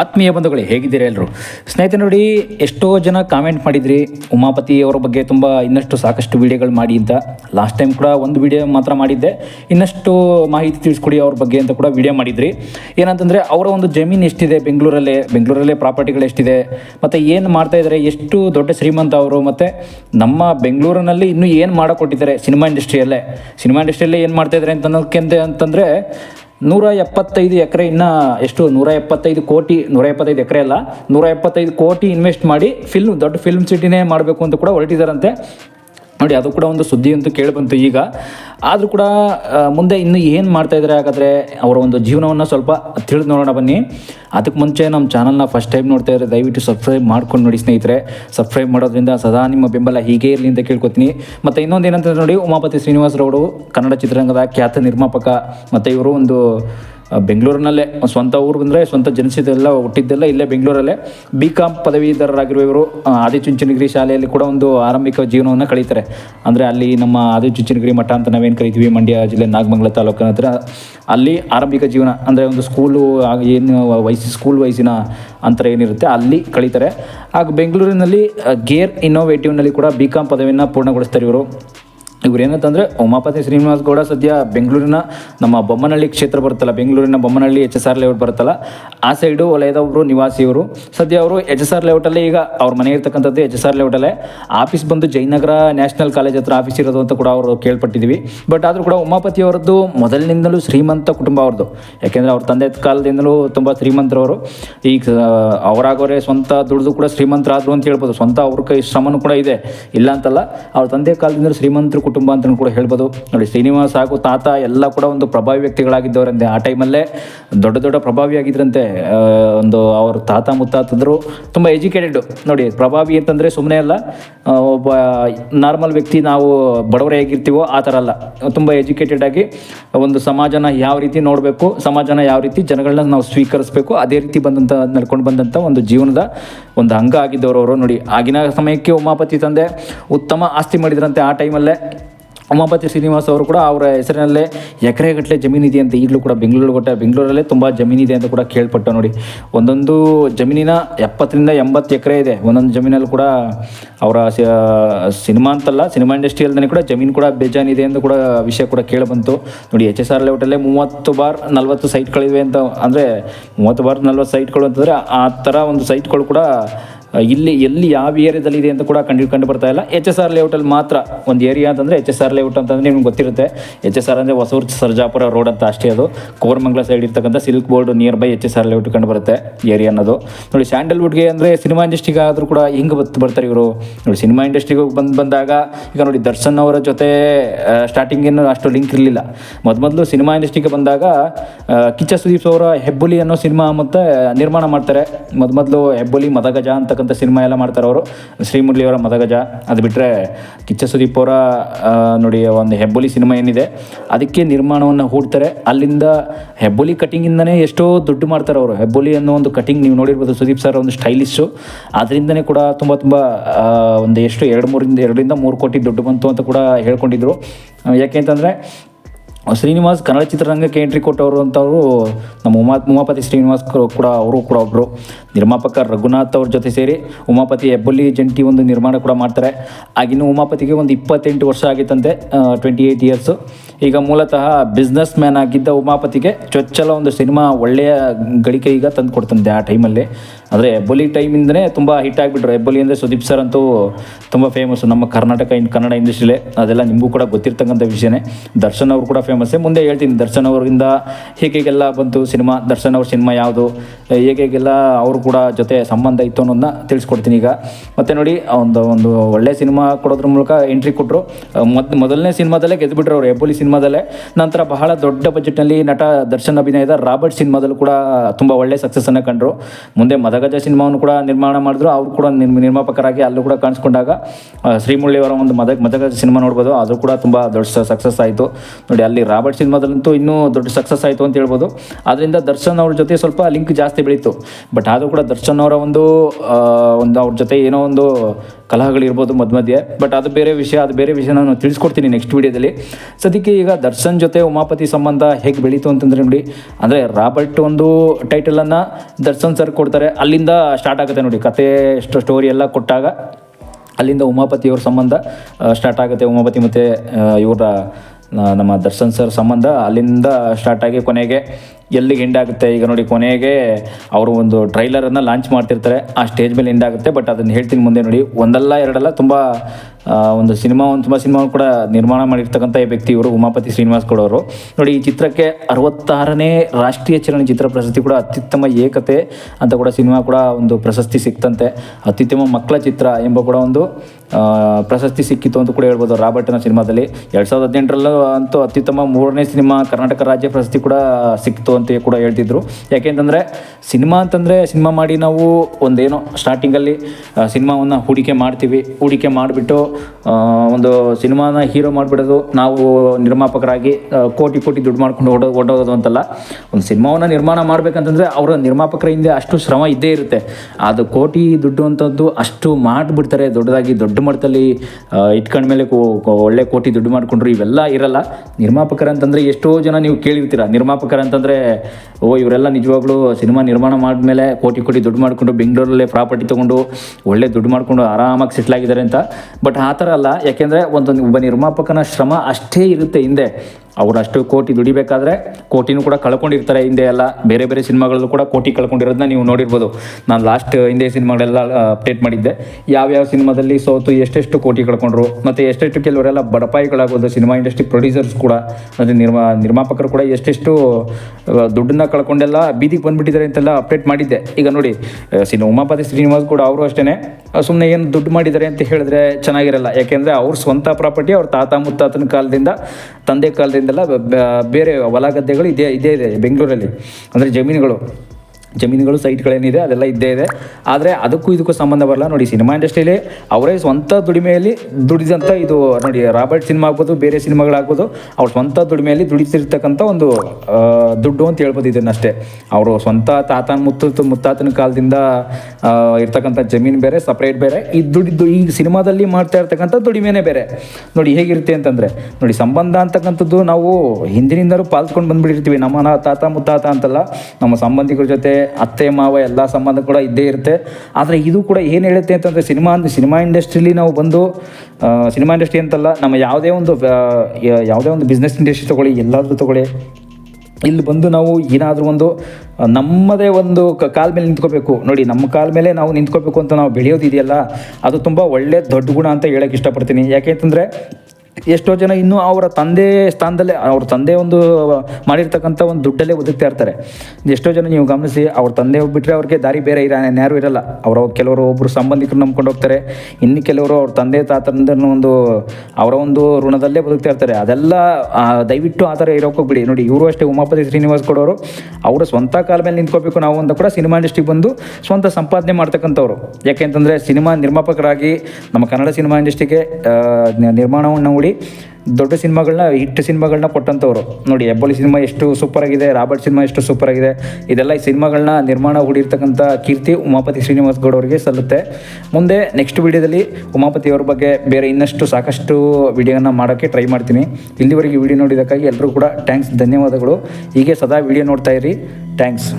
ಆತ್ಮೀಯ ಬಂಧುಗಳೇ, ಹೇಗಿದ್ದೀರಾ ಎಲ್ಲರೂ? ಸ್ನೇಹಿತರು ನೋಡಿ, ಎಷ್ಟೋ ಜನ ಕಾಮೆಂಟ್ ಮಾಡಿದ್ರಿ. ಉಮಾಪತಿ ಅವರ ಬಗ್ಗೆ ತುಂಬ ಇನ್ನಷ್ಟು ಸಾಕಷ್ಟು ವಿಡಿಯೋಗಳು ಮಾಡಿ ಅಂತ. ಲಾಸ್ಟ್ ಟೈಮ್ ಕೂಡ ಒಂದು ವಿಡಿಯೋ ಮಾತ್ರ ಮಾಡಿದ್ದೆ. ಇನ್ನಷ್ಟು ಮಾಹಿತಿ ತಿಳಿಸ್ಕೊಡಿ ಅವ್ರ ಬಗ್ಗೆ ಅಂತ ಕೂಡ ವಿಡಿಯೋ ಮಾಡಿದ್ರಿ. ಏನಂತಂದರೆ, ಅವರ ಒಂದು ಜಮೀನು ಎಷ್ಟಿದೆ ಬೆಂಗಳೂರಲ್ಲೇ? ಬೆಂಗಳೂರಲ್ಲೇ ಪ್ರಾಪರ್ಟಿಗಳು ಎಷ್ಟಿದೆ? ಮತ್ತು ಏನು ಮಾಡ್ತಾ ಇದ್ದಾರೆ ಎಷ್ಟು ದೊಡ್ಡ ಶ್ರೀಮಂತ ಅವರು? ಮತ್ತು ನಮ್ಮ ಬೆಂಗಳೂರಿನಲ್ಲಿ ಇನ್ನೂ ಏನು ಮಾಡಿಕೊಟ್ಟಿದ್ದಾರೆ ಸಿನಿಮಾ ಇಂಡಸ್ಟ್ರಿಯಲ್ಲೇ? ಸಿನಿಮಾ ಇಂಡಸ್ಟ್ರಿಯಲ್ಲೇ ಏನು ಮಾಡ್ತಾ ಇದ್ದಾರೆ ಅಂತಂದರೆ ನೂರ ಎಪ್ಪತ್ತೈದು ಎಕರೆ, ಇನ್ನ ಎಷ್ಟು? ನೂರ ಎಪ್ಪತ್ತೈದು ಕೋಟಿ ನೂರ ಎಪ್ಪತ್ತೈದು ಎಕರೆ ಅಲ್ಲ ನೂರ ಎಪ್ಪತ್ತೈದು ಕೋಟಿ ಇನ್ವೆಸ್ಟ್ ಮಾಡಿ ಫಿಲ್ಮ್ ದೊಡ್ಡ ಫಿಲ್ಮ್ ಸಿಟಿನೇ ಮಾಡಬೇಕು ಅಂತ ಕೂಡ ಹೊರಟಿದ್ದಾರಂತೆ ನೋಡಿ, ಅದು ಕೂಡ ಒಂದು ಸುದ್ದಿ ಅಂತೂ ಕೇಳಿಬಂತು ಈಗ. ಆದರೂ ಕೂಡ ಮುಂದೆ ಇನ್ನು ಏನು ಮಾಡ್ತಾ ಇದ್ದಾರೆ ಹಾಗಾದರೆ ಅವರ ಒಂದು ಜೀವನವನ್ನು ಸ್ವಲ್ಪ ತಿಳಿದು ನೋಡೋಣ ಬನ್ನಿ. ಅದಕ್ಕೆ ಮುಂಚೆ ನಮ್ಮ ಚಾನಲ್ನ ಫಸ್ಟ್ ಟೈಮ್ ನೋಡ್ತಾ ಇದ್ದಾರೆ ದಯವಿಟ್ಟು ಸಬ್ಸ್ಕ್ರೈಬ್ ಮಾಡ್ಕೊಂಡು ನೋಡಿ ಸ್ನೇಹಿತರೆ. ಸಬ್ಸ್ಕ್ರೈಬ್ ಮಾಡೋದ್ರಿಂದ ಸದಾ ನಿಮ್ಮ ಬೆಂಬಲ ಹೀಗೆ ಇರಲಿ ಅಂತ ಕೇಳ್ಕೊತೀನಿ. ಮತ್ತು ಇನ್ನೊಂದು ಏನಂತಂದ್ರೆ ನೋಡಿ, ಉಮಾಪತಿ ಶ್ರೀನಿವಾಸರವರು ಕನ್ನಡ ಚಿತ್ರರಂಗದ ಖ್ಯಾತ ನಿರ್ಮಾಪಕ, ಮತ್ತು ಇವರು ಒಂದು ಬೆಂಗಳೂರಿನಲ್ಲೇ, ಸ್ವಂತ ಊರು ಬಂದರೆ ಸ್ವಂತ ಜನಿಸಿದೆಲ್ಲ ಹುಟ್ಟಿದ್ದೆಲ್ಲ ಇಲ್ಲೇ ಬೆಂಗಳೂರಲ್ಲೇ. ಬಿ ಕಾಮ್ ಪದವೀಧರರಾಗಿರುವ ಇವರು ಆದಿಚುಂಚನಗಿರಿ ಶಾಲೆಯಲ್ಲಿ ಕೂಡ ಒಂದು ಆರಂಭಿಕ ಜೀವನವನ್ನು ಕಳೀತಾರೆ. ಅಂದರೆ ಅಲ್ಲಿ ನಮ್ಮ ಆದಿಚುಂಚನಗಿರಿ ಮಠ ಅಂತ ನಾವೇನು ಕರಿತೀವಿ, ಮಂಡ್ಯ ಜಿಲ್ಲೆ ನಾಗಮಂಗಲ ತಾಲೂಕಿನ ಹತ್ರ, ಅಲ್ಲಿ ಆರಂಭಿಕ ಜೀವನ, ಅಂದರೆ ಒಂದು ಸ್ಕೂಲು ಏನು ವಯಸ್ಸು, ಸ್ಕೂಲ್ ವಯಸ್ಸಿನ ಅಂತರ ಏನಿರುತ್ತೆ, ಅಲ್ಲಿ ಕಳೀತಾರೆ. ಹಾಗೂ ಬೆಂಗಳೂರಿನಲ್ಲಿ ಗೇರ್ ಇನ್ನೋವೇಟಿವ್ನಲ್ಲಿ ಕೂಡ ಬಿ ಕಾಮ್ ಪದವಿಯನ್ನು ಪೂರ್ಣಗೊಳಿಸ್ತಾರೆ ಇವರು. ಇವ್ರು ಏನಂತಂದ್ರೆ ಉಮಾಪತಿ ಶ್ರೀನಿವಾಸ್ ಗೌಡ ಸದ್ಯ ಬೆಂಗಳೂರಿನ ನಮ್ಮ ಬೊಮ್ಮನಹಳ್ಳಿ ಕ್ಷೇತ್ರ ಬರುತ್ತಲ್ಲ, ಬೆಂಗಳೂರಿನ Bommanahalli H S R layout ಬರುತ್ತಲ್ಲ, ಆ ಸೈಡು ವಲಯದ ಒಬ್ಬರು ನಿವಾಸಿ ಇವರು ಸದ್ಯ ಅವರು ಎಚ್ ಎಸ್ ಆರ್ ಲೇಔಟಲ್ಲೇ ಈಗ ಅವ್ರ ಮನೆ ಇರ್ತಕ್ಕಂಥದ್ದು ಎಚ್ ಎಸ್ ಆರ್ ಲೇಔಟಲ್ಲೇ ಆಫೀಸ್ ಬಂದು ಜಯನಗರ ನ್ಯಾಷನಲ್ ಕಾಲೇಜ್ ಹತ್ರ ಆಫೀಸ್ ಇರೋದು ಅಂತ ಕೂಡ ಅವರು ಕೇಳ್ಪಟ್ಟಿದ್ದೀವಿ ಬಟ್ ಆದರೂ ಕೂಡ ಉಮಾಪತಿ ಅವರದ್ದು ಮೊದಲಿನಿಂದಲೂ ಶ್ರೀಮಂತ ಕುಟುಂಬ ಅವ್ರದ್ದು ಯಾಕೆಂದರೆ ಅವ್ರ ತಂದೆ ಕಾಲದಿಂದಲೂ ತುಂಬ ಶ್ರೀಮಂತರವರು. ಈಗ ಅವರಾಗೋರೇ ಸ್ವಂತ ದುಡಿದು ಕೂಡ ಶ್ರೀಮಂತರಾದರು ಅಂತ ಹೇಳ್ಬೋದು. ಸ್ವಂತ ಅವ್ರ ಕೈ ಶ್ರಮನೂ ಕೂಡ ಇದೆ. ಇಲ್ಲ ಅಂತಲ್ಲ, ಅವ್ರ ತಂದೆ ಕಾಲದಿಂದಲೂ ಶ್ರೀಮಂತರು ಕುಟುಂಬ ಅಂತ ಕೂಡ ಹೇಳ್ಬೋದು. ನೋಡಿ, ಶ್ರೀನಿವಾಸ್ ಹಾಗೂ ತಾತ ಎಲ್ಲ ಕೂಡ ಒಂದು ಪ್ರಭಾವಿ ವ್ಯಕ್ತಿಗಳಾಗಿದ್ದವರಂತೆ ಆ ಟೈಮಲ್ಲೇ. ದೊಡ್ಡ ದೊಡ್ಡ ಪ್ರಭಾವಿ ಆಗಿದ್ರಂತೆ ಒಂದು ಅವ್ರ ತಾತ ಮುತ್ತಾತಂದರು. ತುಂಬ ಎಜುಕೇಟೆಡ್. ನೋಡಿ, ಪ್ರಭಾವಿ ಅಂತಂದರೆ ಸುಮ್ಮನೆ ಅಲ್ಲ ಒಬ್ಬ ನಾರ್ಮಲ್ ವ್ಯಕ್ತಿ ನಾವು ಬಡವರೇ ಹೇಗಿರ್ತೀವೋ ಆ ಥರ ಅಲ್ಲ. ತುಂಬ ಎಜುಕೇಟೆಡ್ ಆಗಿ ಒಂದು ಸಮಾಜನ ಯಾವ ರೀತಿ ನೋಡಬೇಕು, ಸಮಾಜನ ಯಾವ ರೀತಿ ಜನಗಳನ್ನ ನಾವು ಸ್ವೀಕರಿಸಬೇಕು, ಅದೇ ರೀತಿ ಬಂದಂಥ ನಡ್ಕೊಂಡು ಬಂದಂಥ ಒಂದು ಜೀವನದ ಒಂದು ಅಂಗ ಆಗಿದ್ದವರು ಅವರು. ನೋಡಿ, ಆಗಿನ ಸಮಯಕ್ಕೆ ಉಮಾಪತಿ ತಂದೆ ಉತ್ತಮ ಆಸ್ತಿ ಮಾಡಿದ್ರಂತೆ ಆ ಟೈಮಲ್ಲೇ. ಉಮಾಪತಿ ಶ್ರೀನಿವಾಸ್ ಅವರು ಕೂಡ ಅವರ ಹೆಸರಿನಲ್ಲೇ ಎಕರೆಗಟ್ಟಲೆ ಜಮೀನು ಇದೆ ಅಂತ ಈಗಲೂ ಕೂಡ ಬೆಂಗಳೂರು ಕೊಟ್ಟ ಬೆಂಗಳೂರಲ್ಲೇ ತುಂಬ ಜಮೀನಿದೆ ಅಂತ ಕೂಡ ಕೇಳ್ಪಟ್ಟು ನೋಡಿ. ಒಂದೊಂದು ಜಮೀನಿನ ಎಪ್ಪತ್ತರಿಂದ ಎಂಬತ್ತು ಎಕರೆ ಇದೆ. ಒಂದೊಂದು ಜಮೀನಲ್ಲಿ ಕೂಡ ಅವರ ಸಿನಿಮಾ ಅಂತಲ್ಲ, ಸಿನಿಮಾ ಇಂಡಸ್ಟ್ರಿಯಲ್ದೇ ಕೂಡ ಜಮೀನು ಕೂಡ ಬೇಜಾನಿದೆ ಅಂತ ಕೂಡ ವಿಷಯ ಕೂಡ ಕೇಳಿಬಂತು ನೋಡಿ, ಎಚ್ ಎಸ್ ಆರ್ ಲೇಔಟಲ್ಲೇ ಮೂವತ್ತು ಬಾರ್ ನಲ್ವತ್ತು ಸೈಟ್ಗಳಿವೆ ಅಂತ ಅಂದರೆ ಮೂವತ್ತು ಬಾರ್ ನಲ್ವತ್ತು ಸೈಟ್ಗಳು ಅಂತಂದರೆ ಆ ಥರ ಒಂದು ಸೈಟ್ಗಳು ಕೂಡ ಇಲ್ಲಿ ಎಲ್ಲಿ ಯಾವ ಏರಿಯಾದಲ್ಲಿ ಇದೆ ಅಂತ ಕೂಡ ಕಂಡು ಕಂಡು ಬರ್ತಾ ಇಲ್ಲ. ಎಚ್ ಎಸ್ ಆರ್ ಲೇಔಟಲ್ಲಿ ಮಾತ್ರ ಒಂದು ಏರಿಯಾ ಅಂತಂದರೆ ಎಚ್ ಎಸ್ ಆರ್ ಲೇಔಟ್ ಅಂತಂದರೆ ನಿಮ್ಗೆ ಗೊತ್ತಿರುತ್ತೆ. ಎಚ್ ಎಸ್ ಆರ್ ಅಂದರೆ ಹೊಸೂರ್ ಸರ್ಜಾಪುರ ರೋಡ್ ಅಂತ ಅಷ್ಟೇ ಅದು. ಕೋರಮಂಗಲ ಸೈಡ್ ಇರ್ತಕ್ಕಂಥ silk board near by H S R layout ಕಂಡು ಬರುತ್ತೆ ಏರಿಯಾ ಅನ್ನೋದು. ನೋಡಿ ಸ್ಯಾಂಡಲ್ವುಡ್ಗೆ ಅಂದರೆ ಸಿನಿಮಾ ಇಂಡಸ್ಟ್ರಿಗೆ ಆದರೂ ಕೂಡ ಹಿಂಗೆ ಬತ್ತು ಬರ್ತಾರೆ ಇವರು? ನೋಡಿ ಸಿನಿಮಾ ಇಂಡಸ್ಟ್ರಿಗೆ ಬಂದು ಬಂದಾಗ ಈಗ ನೋಡಿ ದರ್ಶನ್ ಅವರ ಜೊತೆ ಸ್ಟಾರ್ಟಿಂಗ್ ಏನು ಅಷ್ಟು ಲಿಂಕ್ ಇರಲಿಲ್ಲ. ಮೊದಲು ಸಿನಿಮಾ ಇಂಡಸ್ಟ್ರಿಗೆ ಬಂದಾಗ ಕಿಚ್ಚ ಸುದೀಪ್ ಅವರ ಹೆಬ್ಬುಲಿ ಅನ್ನೋ ಸಿನಿಮಾ ಮತ್ತು ನಿರ್ಮಾಣ ಮಾಡ್ತಾರೆ. ಮೊದಲು ಮೊದಲು ಹೆಬ್ಬುಲಿ ಮದಗಜ ಅಂತಕ್ಕಂಥ ಸಿನಿಮಾ ಎಲ್ಲ ಮಾಡ್ತಾರೆ ಅವರು. ಶ್ರೀಮುರಳಿ ಅವರ ಮದಗಜ, ಅದು ಬಿಟ್ಟರೆ ಕಿಚ್ಚ ಸುದೀಪ್ ಅವರ ನೋಡಿ ಒಂದು ಹೆಬ್ಬುಲಿ ಸಿನಿಮಾ ಏನಿದೆ, ಅದಕ್ಕೆ ನಿರ್ಮಾಣವನ್ನು ಹೂಡ್ತಾರೆ. ಅಲ್ಲಿಂದ ಹೆಬ್ಬುಲಿ ಕಟಿಂಗಿಂದನೇ ಎಷ್ಟೋ ದುಡ್ಡು ಮಾಡ್ತಾರೆ ಅವರು. ಹೆಬ್ಬುಲಿ ಅನ್ನೋ ಒಂದು ಕಟಿಂಗ್ ನೀವು ನೋಡಿರ್ಬೋದು ಸುದೀಪ್ ಸರ್ ಒಂದು ಸ್ಟೈಲಿಶು. ಅದರಿಂದನೇ ಕೂಡ ತುಂಬ ತುಂಬ ಒಂದು ಎಷ್ಟು ಎರಡು ಮೂರಿಂದ, ಎರಡರಿಂದ ಮೂರು ಕೋಟಿ ದುಡ್ಡು ಬಂತು ಅಂತ ಕೂಡ ಹೇಳ್ಕೊಂಡಿದ್ರು. ಯಾಕೆ ಅಂತಂದರೆ ಶ್ರೀನಿವಾಸ್ ಕನ್ನಡ ಚಿತ್ರರಂಗಕ್ಕೆ ಎಂಟ್ರಿ ಕೊಟ್ಟವರು ಅಂತವರು ನಮ್ಮ ಉಮಾ ಉಮಾಪತಿ ಶ್ರೀನಿವಾಸ್ ಕೂಡ ಅವರು ಕೂಡ ಒಬ್ಬರು ನಿರ್ಮಾಪಕ ರಘುನಾಥ್ ಅವ್ರ ಜೊತೆ ಸೇರಿ ಉಮಾಪತಿ ಹೆಬ್ಬಳ್ಳಿ ಜಂಟಿ ಒಂದು ನಿರ್ಮಾಣ ಕೂಡ ಮಾಡ್ತಾರೆ. ಆಗಿನ್ನು ಉಮಾಪತಿಗೆ ಒಂದು ಇಪ್ಪತ್ತೆಂಟು ವರ್ಷ ಆಗಿತ್ತಂತೆ ಟ್ವೆಂಟಿ ಏಯ್ಟ್ ಇಯರ್ಸು ಈಗ ಮೂಲತಃ ಬಿಸ್ನೆಸ್ ಮ್ಯಾನ್ ಆಗಿದ್ದ ಉಮಾಪತಿಗೆ ಚೊಚ್ಚಲ ಒಂದು ಸಿನಿಮಾ ಒಳ್ಳೆಯ ಗಳಿಕೆ ಈಗ ತಂದು ಕೊಡ್ತಂತೆ ಆ ಟೈಮಲ್ಲಿ ಅಂದರೆ ಹೆಬ್ಬೊಲಿ ಟೈಮಿಂದನೇ ತುಂಬ ಹಿಟ್ ಆಗಿಬಿಟ್ರು. ಹೆಬ್ಬೊಲಿ ಅಂದರೆ ಸುದೀಪ್ ಸರ್ ಅಂತೂ ತುಂಬ ಫೇಮಸ್ಸು ನಮ್ಮ ಕರ್ನಾಟಕ ಇನ್, ಕನ್ನಡ ಇಂಡಸ್ಟ್ರಿಲೇ ಅದೆಲ್ಲ ನಿಮಗೂ ಕೂಡ ಗೊತ್ತಿರ್ತಕ್ಕಂಥ ವಿಷಯನೇ. ದರ್ಶನ್ ಅವರು ಕೂಡ ಫೇಮಸ್ಸೇ ಮುಂದೆ ಹೇಳ್ತೀನಿ. ದರ್ಶನ್ ಅವರಿಂದ ಹೇಗೆಲ್ಲ ಬಂತು ಸಿನಿಮಾ. ದರ್ಶನ್ ಅವ್ರ ಸಿನಿಮಾ ಯಾವುದು? ಹೇಗೆಲ್ಲ ಅವರು ಕೂಡ ಜೊತೆ ಸಂಬಂಧ ಇತ್ತು ಅನ್ನೋದನ್ನ ತಿಳಿಸ್ಕೊಡ್ತೀನಿ ಈಗ. ಮತ್ತು ನೋಡಿ ಒಂದು ಒಂದು ಒಳ್ಳೆ ಸಿನಿಮಾ ಕೊಡೋದ್ರ ಮೂಲಕ ಎಂಟ್ರಿ ಕೊಟ್ಟರು ಮೊದ್, ಮೊದಲನೇ ಸಿನಿಮಾದಲ್ಲೇ ಗೆದ್ದುಬಿಟ್ರು ಅವರು. ಹೆಬ್ಬುಲಿ ಸಿನಿಮಾದಲ್ಲೇ. ನಂತರ ಬಹಳ ದೊಡ್ಡ ಬಜೆಟ್ನಲ್ಲಿ ನಟ ದರ್ಶನ್ ಅಭಿನಯದ ರಾಬರ್ಟ್ ಸಿನಿಮಾದಲ್ಲೂ ಕೂಡ ತುಂಬ ಒಳ್ಳೆ ಸಕ್ಸಸ್ಸನ್ನು ಕಂಡರು. ಮುಂದೆ ಮದಗಜ ಸಿನಿಮಾವನ್ನು ಕೂಡ ನಿರ್ಮಾಣ ಮಾಡಿದ್ರು. ಅವರು ಕೂಡ ನಿರ್ಮ, ನಿರ್ಮಾಪಕರಾಗಿ ಅಲ್ಲೂ ಕೂಡ ಕಾಣಿಸ್ಕೊಂಡಾಗ ಶ್ರೀಮುಳ್ಳಿಯವರ ಒಂದು ಮದ, ಮದಗಜ ಸಿನಿಮಾ ನೋಡ್ಬೋದು. ಅದು ಕೂಡ ತುಂಬ ದೊಡ್ಡ ಸಕ್ಸಸ್ ಆಯಿತು. ನೋಡಿ, ಅಲ್ಲಿ ರಾಬರ್ಟ್ ಸಿನಿಮಾದಲ್ಲಂತೂ ಇನ್ನೂ ದೊಡ್ಡ ಸಕ್ಸಸ್ ಆಯಿತು ಅಂತ ಹೇಳ್ಬೋದು. ಅದರಿಂದ ದರ್ಶನ್ ಅವ್ರ ಜೊತೆ ಸ್ವಲ್ಪ ಲಿಂಕ್ ಜಾಸ್ತಿ ಬೆಳೀತು. ಬಟ್ ಆದರೂ ಕೂಡ ದರ್ಶನ್ ಅವರ ಒಂದು ಒಂದು ಅವ್ರ ಜೊತೆ ಏನೋ ಒಂದು ಕಲಹಗಳಿರ್ಬೋದು ಮಧ್ಯ ಮಧ್ಯೆ. ಬಟ್ ಅದು ಬೇರೆ ವಿಷಯ, ಅದು ಬೇರೆ ವಿಷಯ ನಾನು ತಿಳಿಸ್ಕೊಡ್ತೀನಿ ನೆಕ್ಸ್ಟ್ ವೀಡಿಯೋದಲ್ಲಿ ಸದ್ಯಕ್ಕೆ ಈಗ ದರ್ಶನ್ ಜೊತೆ ಉಮಾಪತಿ ಸಂಬಂಧ ಹೇಗೆ ಬೆಳೀತು ಅಂತಂದ್ರೆ ನೋಡಿ, ಅಂದರೆ ರಾಬರ್ಟ್ ಒಂದು ಟೈಟಲನ್ನು ದರ್ಶನ್ ಸರ್ ಕೊಡ್ತಾರೆ. ಅಲ್ಲಿಂದ ಸ್ಟಾರ್ಟ್ ಆಗುತ್ತೆ ನೋಡಿ, ಕತೆ ಎಷ್ಟು ಸ್ಟೋರಿ ಎಲ್ಲ ಕೊಟ್ಟಾಗ ಅಲ್ಲಿಂದ ಉಮಾಪತಿಯವ್ರ ಸಂಬಂಧ ಸ್ಟಾರ್ಟ್ ಆಗುತ್ತೆ. ಉಮಾಪತಿ ಮತ್ತು ಇವರ ನಮ್ಮ ದರ್ಶನ್ ಸರ್ ಸಂಬಂಧ ಅಲ್ಲಿಂದ ಸ್ಟಾರ್ಟ್ ಆಗಿ ಕೊನೆಗೆ ಎಲ್ಲಿಗೆ ಎಂಡ್ ಆಗುತ್ತೆ ಈಗ ನೋಡಿ ಕೊನೆಗೆ ಅವರು ಒಂದು ಟ್ರೈಲರನ್ನು ಲಾಂಚ್ ಮಾಡ್ತಿರ್ತಾರೆ. ಆ ಸ್ಟೇಜ್ ಮೇಲೆ ಎಂಡ್ ಆಗುತ್ತೆ ಬಟ್ ಅದನ್ನು ಹೇಳ್ತೀನಿ ಮುಂದೆ ನೋಡಿ. ಒಂದಲ್ಲ ಎರಡಲ್ಲ ತುಂಬ ಒಂದು ಸಿನಿಮಾ ಒಂದು ತುಂಬ ಸಿನಿಮಾ ಕೂಡ ನಿರ್ಮಾಣ ಮಾಡಿರ್ತಕ್ಕಂಥ ಈ ವ್ಯಕ್ತಿ ಇವರು, ಉಮಾಪತಿ ಶ್ರೀನಿವಾಸ್ ಕೊಡೋರು ನೋಡಿ ಈ ಚಿತ್ರಕ್ಕೆ ಅರವತ್ತಾರನೇ ರಾಷ್ಟ್ರೀಯ ಚಲನಚಿತ್ರ ಪ್ರಶಸ್ತಿ ಕೂಡ ಅತ್ಯುತ್ತಮ ಏಕತೆ ಅಂತ ಕೂಡ ಸಿನಿಮಾ ಕೂಡ ಒಂದು ಪ್ರಶಸ್ತಿ ಸಿಕ್ತಂತೆ. ಅತ್ಯುತ್ತಮ ಮಕ್ಕಳ ಚಿತ್ರ ಎಂಬ ಕೂಡ ಒಂದು ಪ್ರಶಸ್ತಿ ಸಿಕ್ಕಿತ್ತು ಅಂತ ಕೂಡ ಹೇಳ್ಬೋದು. ರಾಬರ್ಟ್ನ ಸಿನಿಮಾದಲ್ಲಿ ಎರಡು ಸಾವಿರದ ಹದಿನೆಂಟರಲ್ಲೂ ಅಂತೂ ಅತ್ಯುತ್ತಮ ಮೂರನೇ ಸಿನಿಮಾ ಕರ್ನಾಟಕ ರಾಜ್ಯ ಪ್ರಶಸ್ತಿ ಕೂಡ ಸಿಕ್ತು ಅಂತ ಕೂಡ ಹೇಳ್ತಿದ್ರು. ಯಾಕೆಂತಂದರೆ ಸಿನಿಮಾ ಅಂತಂದರೆ ಸಿನಿಮಾ ಮಾಡಿ ನಾವು ಒಂದೇನೋ ಸ್ಟಾರ್ಟಿಂಗಲ್ಲಿ ಸಿನಿಮಾವನ್ನು ಹೂಡಿಕೆ ಮಾಡ್ತೀವಿ. ಹೂಡಿಕೆ ಮಾಡಿಬಿಟ್ಟು ಒಂದು ಸಿನಿಮಾನ ಹೀರೋ ಮಾಡಿಬಿಡೋದು, ನಾವು ನಿರ್ಮಾಪಕರಾಗಿ ಕೋಟಿ ಕೋಟಿ ದುಡ್ಡು ಮಾಡ್ಕೊಂಡು ಓಡೋ ಓಡೋದು ಅಂತಲ್ಲ, ಒಂದು ಸಿನಿಮಾವನ್ನು ನಿರ್ಮಾಣ ಮಾಡಬೇಕಂತಂದರೆ ಅವರ ನಿರ್ಮಾಪಕರ ಹಿಂದೆ ಅಷ್ಟು ಶ್ರಮ ಇದ್ದೇ ಇರುತ್ತೆ. ಅದು ಕೋಟಿ ದುಡ್ಡು ಅಂತದ್ದು ಅಷ್ಟು ಮಾಡಿಬಿಡ್ತಾರೆ ದೊಡ್ಡದಾಗಿ ದೊಡ್ಡ ಮಟ್ಟದಲ್ಲಿ ಇಟ್ಕೊಂಡ್ಮೇಲೆ ಒಳ್ಳೆ ಕೋಟಿ ದುಡ್ಡು ಮಾಡಿಕೊಂಡ್ರು, ಇವೆಲ್ಲ ಇರಲ್ಲ. ನಿರ್ಮಾಪಕರಂತಂದರೆ ಎಷ್ಟೋ ಜನ ನೀವು ಕೇಳಿರ್ತೀರ. ನಿರ್ಮಾಪಕರಂತಂದರೆ, ಓ, ಇವರೆಲ್ಲ ನಿಜವಾಗ್ಲೂ ಸಿನಿಮಾ ನಿರ್ಮಾಣ ಮಾಡಿದ್ಮೇಲೆ ಕೋಟಿ ಕೋಟಿ ದುಡ್ಡು ಮಾಡಿಕೊಂಡು ಬೆಂಗಳೂರಲ್ಲೇ ಪ್ರಾಪರ್ಟಿ ತೊಗೊಂಡು ಒಳ್ಳೆ ದುಡ್ಡು ಮಾಡಿಕೊಂಡು ಆರಾಮಾಗಿ ಸೆಟ್ಲ್ ಆಗಿದ್ದಾರೆ ಅಂತ. ಬಟ್ ಆ ಥರ ಅಲ್ಲ. ಯಾಕೆಂದರೆ ಒಂದೊಂದು ಒಬ್ಬ ನಿರ್ಮಾಪಕನ ಶ್ರಮ ಅಷ್ಟೇ ಇರುತ್ತೆ ಹಿಂದೆ. ಅವ್ರು ಅಷ್ಟು ಕೋಟಿ ದುಡಿಬೇಕಾದ್ರೆ ಕೋಟಿನೂ ಕೂಡ ಕಳ್ಕೊಂಡಿರ್ತಾರೆ ಹಿಂದೆ ಎಲ್ಲ. ಬೇರೆ ಬೇರೆ ಸಿನಿಮಾಗಳಲ್ಲೂ ಕೂಡ ಕೋಟಿ ಕಳ್ಕೊಂಡಿರೋದನ್ನ ನೀವು ನೋಡಿರ್ಬೋದು. ನಾನು ಲಾಸ್ಟ್ ಹಿಂದೆ ಸಿನಿಮಾಗಳೆಲ್ಲ ಅಪ್ಡೇಟ್ ಮಾಡಿದ್ದೆ. ಯಾವ್ಯಾವ ಸಿನಿಮಾದಲ್ಲಿ ಸೋತು ಎಷ್ಟೆಷ್ಟು ಕೋಟಿ ಕಳ್ಕೊಂಡ್ರು, ಮತ್ತು ಎಷ್ಟೆಷ್ಟು ಕೆಲವರೆಲ್ಲ ಬಡಪಾಯಿಗಳಾಗೋದು ಸಿನಿಮಾ ಇಂಡಸ್ಟ್ರಿ ಪ್ರೊಡ್ಯೂಸರ್ಸ್ ಕೂಡ, ಮತ್ತು ನಿರ್ಮಾ, ನಿರ್ಮಾಪಕರು ಕೂಡ ಎಷ್ಟೆಷ್ಟು ದುಡ್ಡನ್ನ ಕಳ್ಕೊಂಡೆಲ್ಲ ಬೀದಿಗೆ ಬಂದ್ಬಿಟ್ಟಿದ್ದಾರೆ ಅಂತೆಲ್ಲ ಅಪ್ಡೇಟ್ ಮಾಡಿದ್ದೆ. ಈಗ ನೋಡಿ ಸಿನಿ, ಉಮಾಪತಿ ಶ್ರೀನಿವಾಸ್ ಕೂಡ ಅವರು ಅಷ್ಟೇ ಸುಮ್ಮನೆ ಏನು ದುಡ್ಡು ಮಾಡಿದ್ದಾರೆ ಅಂತ ಹೇಳಿದ್ರೆ ಚೆನ್ನಾಗಿರಲ್ಲ. ಯಾಕೆಂದರೆ ಅವ್ರ ಸ್ವಂತ ಪ್ರಾಪರ್ಟಿ ಅವ್ರ ತಾತ ಮುತ್ತಾತನ ಕಾಲದಿಂದ, ತಂದೆ ಕಾಲದಿಂದೆಲ್ಲ ಬ- ಬೇರೆ ಹೊಲ ಗದ್ದೆಗಳು ಇದೇ ಇದೇ ಇದೆ ಬೆಂಗಳೂರಲ್ಲಿ. ಅಂದರೆ ಜಮೀನುಗಳು. ಜಮೀನುಗಳು ಸೈಟ್ಗಳೇನಿದೆ ಅದೆಲ್ಲ ಇದ್ದೇ ಇದೆ. ಆದರೆ ಅದಕ್ಕೂ ಇದಕ್ಕೂ ಸಂಬಂಧ ಬರಲ್ಲ. ನೋಡಿ, ಸಿನಿಮಾ ಇಂಡಸ್ಟ್ರಿಯಲ್ಲಿ ಅವರೇ ಸ್ವಂತ ದುಡಿಮೆಯಲ್ಲಿ ದುಡಿದಂಥ ಇದು, ನೋಡಿ, ರಾಬರ್ಟ್ ಸಿನಿಮಾ ಆಗ್ಬೋದು, ಬೇರೆ ಸಿನಿಮಾಗಳಾಗ್ಬೋದು, ಅವ್ರ ಸ್ವಂತ ದುಡಿಮೆಯಲ್ಲಿ ದುಡಿತಿರ್ತಕ್ಕಂಥ ಒಂದು ದುಡ್ಡು ಅಂತ ಹೇಳ್ಬೋದು ಇದನ್ನಷ್ಟೇ. ಅವರು ಸ್ವಂತ ತಾತನ ಮುತ್ತ ಮುತ್ತಾತನ ಕಾಲದಿಂದ ಇರ್ತಕ್ಕಂಥ ಜಮೀನು ಬೇರೆ ಸಪ್ರೇಟ್ ಬೇರೆ. ಈ ದುಡಿದು, ಈ ಸಿನಿಮಾದಲ್ಲಿ ಮಾಡ್ತಾ ಇರ್ತಕ್ಕಂಥ ದುಡಿಮೆನೇ ಬೇರೆ. ನೋಡಿ, ಹೇಗಿರುತ್ತೆ ಅಂತಂದರೆ, ನೋಡಿ, ಸಂಬಂಧ ಅಂತಕ್ಕಂಥದ್ದು ನಾವು ಹಿಂದಿನಿಂದಲೂ ಪಾಲ್ಸ್ಕೊಂಡು ಬಂದ್ಬಿಟ್ಟಿರ್ತೀವಿ. ನಮ್ಮ ತಾತ, ಮುತ್ತಾತ ಅಂತಲ್ಲ, ನಮ್ಮ ಸಂಬಂಧಿಕರ ಜೊತೆ ಅತ್ತೆ, ಮಾವ ಎಲ್ಲ ಸಂಬಂಧ ಕೂಡ ಇದ್ದೇ ಇರುತ್ತೆ. ಆದರೆ ಇದು ಕೂಡ ಏನು ಹೇಳುತ್ತೆ ಅಂತಂದರೆ ಸಿನಿಮಾ ಸಿನಿಮಾ ಇಂಡಸ್ಟ್ರಿಲಿ ನಾವು ಬಂದು ಸಿನಿಮಾ ಇಂಡಸ್ಟ್ರಿ ಅಂತಲ್ಲ ನಮ್ಮ ಯಾವುದೇ ಒಂದು ಯಾವುದೇ ಒಂದು ಬಿಸ್ನೆಸ್ ಇಂಡಸ್ಟ್ರಿ ತೊಗೊಳ್ಳಿ, ಎಲ್ಲಾದರೂ ತೊಗೊಳ್ಳಿ. ಇಲ್ಲಿ ಬಂದು ನಾವು ಏನಾದರೂ ಒಂದು ನಮ್ಮದೇ ಒಂದು ಕಾಲ ಮೇಲೆ ನಿಂತ್ಕೋಬೇಕು. ನೋಡಿ, ನಮ್ಮ ಕಾಲ ಮೇಲೆ ನಾವು ನಿಂತ್ಕೋಬೇಕು ಅಂತ ನಾವು ಬೆಳೆಯೋದಿದೆಯಲ್ಲ, ಅದು ತುಂಬ ಒಳ್ಳೆ ದೊಡ್ಡ ಗುಣ ಅಂತ ಹೇಳೋಕ್ಕೆ ಇಷ್ಟಪಡ್ತೀನಿ. ಯಾಕೆ ಅಂತಂದರೆ ಎಷ್ಟೋ ಜನ ಇನ್ನೂ ಅವರ ತಂದೆ ಸ್ಥಾನದಲ್ಲೇ, ಅವ್ರ ತಂದೆ ಒಂದು ಮಾಡಿರ್ತಕ್ಕಂಥ ಒಂದು ದುಡ್ಡಲ್ಲೇ ಬದುಕ್ತಾ ಇರ್ತಾರೆ. ಎಷ್ಟೋ ಜನ ನೀವು ಗಮನಿಸಿ, ಅವ್ರ ತಂದೆ ಬಿಟ್ಟರೆ ಅವ್ರಿಗೆ ದಾರಿ ಬೇರೆ ಇರ ಯಾರು ಇರಲ್ಲ. ಅವರ ಕೆಲವರು ಒಬ್ಬರು ಸಂಬಂಧಿಕರು ನಂಬ್ಕೊಂಡು ಹೋಗ್ತಾರೆ. ಇನ್ನು ಕೆಲವರು ಅವ್ರ ತಂದೆ ತಾತಂದ ಒಂದು, ಅವರ ಒಂದು ಋಣದಲ್ಲೇ ಬದುಕ್ತಾ ಇರ್ತಾರೆ. ಅದೆಲ್ಲ ದಯವಿಟ್ಟು ಆ ಥರ ಇರೋಕೆ ಹೋಗ್ಬಿಡಿ. ನೋಡಿ, ಇವರು ಅಷ್ಟೇ ಉಮಾಪತಿ ಶ್ರೀನಿವಾಸ್ ಕೊಡೋರು ಅವರ. ಸ್ವಂತ ಕಾಲ ಮೇಲೆ ನಿಂತ್ಕೋಬೇಕು ನಾವು ಅಂತ ಕೂಡ ಸಿನಿಮಾ ಇಂಡಸ್ಟ್ರಿಗೆ ಬಂದು ಸ್ವಂತ ಸಂಪಾದನೆ ಮಾಡ್ತಕ್ಕಂಥವ್ರು. ಯಾಕೆಂತಂದರೆ ಸಿನಿಮಾ ನಿರ್ಮಾಪಕರಾಗಿ ನಮ್ಮ ಕನ್ನಡ ಸಿನಿಮಾ ಇಂಡಸ್ಟ್ರಿಗೆ ನಿರ್ಮಾಣವನ್ನು ನೋಡಿ ದೊಡ್ಡ ಸಿನಿಮಾಗಳನ್ನ, ಹಿಟ್ ಸಿನಿಮಾಗಳನ್ನ ಕೊಟ್ಟಂಥವ್ರು. ನೋಡಿ, ಹೆಬ್ಬಳ್ಳಿ ಸಿನಿಮಾ ಎಷ್ಟು ಸೂಪರ್ ಆಗಿದೆ, ರಾಬರ್ಟ್ ಸಿನಿಮಾ ಎಷ್ಟು ಸೂಪರ್ ಆಗಿದೆ. ಇದೆಲ್ಲ ಈ ಸಿನಿಮಾಗಳನ್ನ ನಿರ್ಮಾಣ ಹೂಡಿರ್ತಕ್ಕಂಥ ಕೀರ್ತಿ ಉಮಾಪತಿ ಶ್ರೀನಿವಾಸ್ ಗೌಡ್ ಅವರಿಗೆ ಸಲ್ಲುತ್ತೆ. ಮುಂದೆ ನೆಕ್ಸ್ಟ್ ವಿಡಿಯೋದಲ್ಲಿ ಉಮಾಪತಿ ಅವ್ರ ಬಗ್ಗೆ ಬೇರೆ ಇನ್ನಷ್ಟು ಸಾಕಷ್ಟು ವಿಡಿಯೋನ ಮಾಡೋಕ್ಕೆ ಟ್ರೈ ಮಾಡ್ತೀನಿ. ಇಲ್ಲಿವರೆಗೆ ವಿಡಿಯೋ ನೋಡಿದ್ದಕ್ಕಾಗಿ ಎಲ್ಲರೂ ಕೂಡ ಥ್ಯಾಂಕ್ಸ್ ಧನ್ಯವಾದಗಳು. ಹೀಗೆ ಸದಾ ವಿಡಿಯೋ ನೋಡ್ತಾ ಇರಿ. ಥ್ಯಾಂಕ್ಸ್